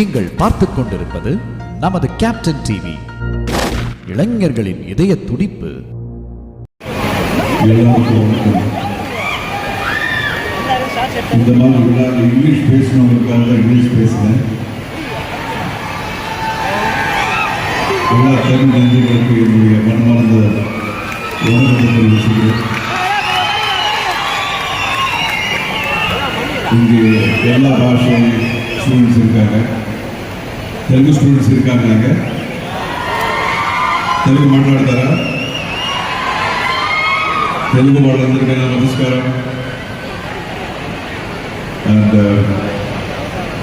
நீங்கள் பார்த்துக் கொண்டிருப்பது நமது கேப்டன் டிவி இளைஞர்களின் இதய துடிப்பு. இந்த மாதிரி விழாவில் இங்கிலீஷ் பேசினவங்களுக்காக இங்கிலீஷ் எல்லா தமிழ் என்னுடைய மனமார்ந்த வணக்கத்தை தெரிவிச்சுக்கிறேன் இங்கே எல்லா பாஷையும் ஸ்டூடெண்ட்ஸ் இருக்காங்க. தெலுங்கு ஸ்டூடெண்ட்ஸ் இருக்காங்க அங்கே తెలుగు మాట్లాడతారా తెలుగు వాళ్ళందరికైనా నమస్కారం అండ్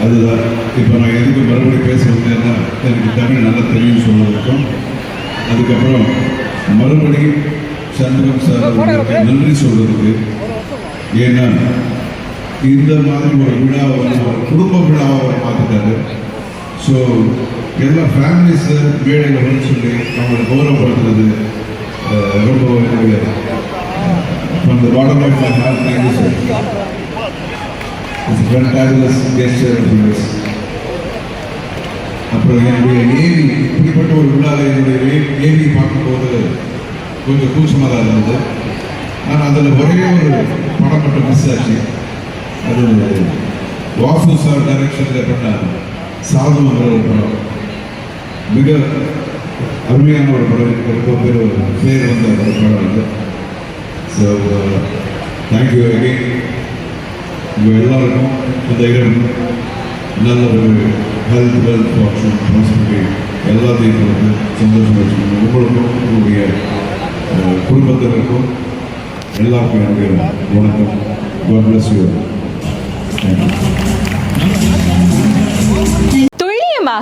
அதுதான் இப்போ நான் எதுக்கு மறுபடியும் பேச வந்தேன்னா எனக்கு தமிழ் நல்லா தெரியும் சொல்வதற்கும் அதுக்கப்புறம் மறுபடியும் சந்திரன் சார் அவர்களுக்கு நன்றி சொல்வதற்கு ஏன்னா இந்த மாதிரி ஒரு விழாவை வந்து ஒரு குடும்ப விழாவை அவர் பார்த்துட்டாரு ஸோ இதெல்லாம் ஃபேமிலிஸ் மேடையில் வந்து சொல்லி அவங்களை கௌரவப்படுத்துறது ரொம்ப எனக்கு from the bottom of my heart, thank you, sir. It's a fantabulous அப்புறம் என்னுடைய ஏவி இப்படிப்பட்ட ஒரு விழாவில் என்னுடைய ஏ- ஏவி பார்க்கும்போது கொஞ்சம் கூச்சமாக தான் இருந்தது. ஆனால் அதில் ஒரே ஒரு படம் மட்டும் மிஸ் ஆச்சு அது வாசு சார் டைரக்ஷனில் பண்ண சாதுங்கிற ஒரு படம் மிக அருமையான ஒரு படம் ரொம்ப பேர் பேர் வந்த ஒரு படம் வந்து ஸோ தேங்க்யூ அகைன் உங்கள் எல்லாருக்கும் இந்த இடம் நல்ல ஒரு ஹெல்த் வெல்த் ஆப்ஷன் ப்ராஸ்பிரிட்டி எல்லாத்தையும் வந்து சந்தோஷம் வச்சுக்கணும். உங்களுக்கும் உங்களுடைய குடும்பத்தினருக்கும் எல்லாருக்கும் என்னுடைய வணக்கம். God bless you. Thank you.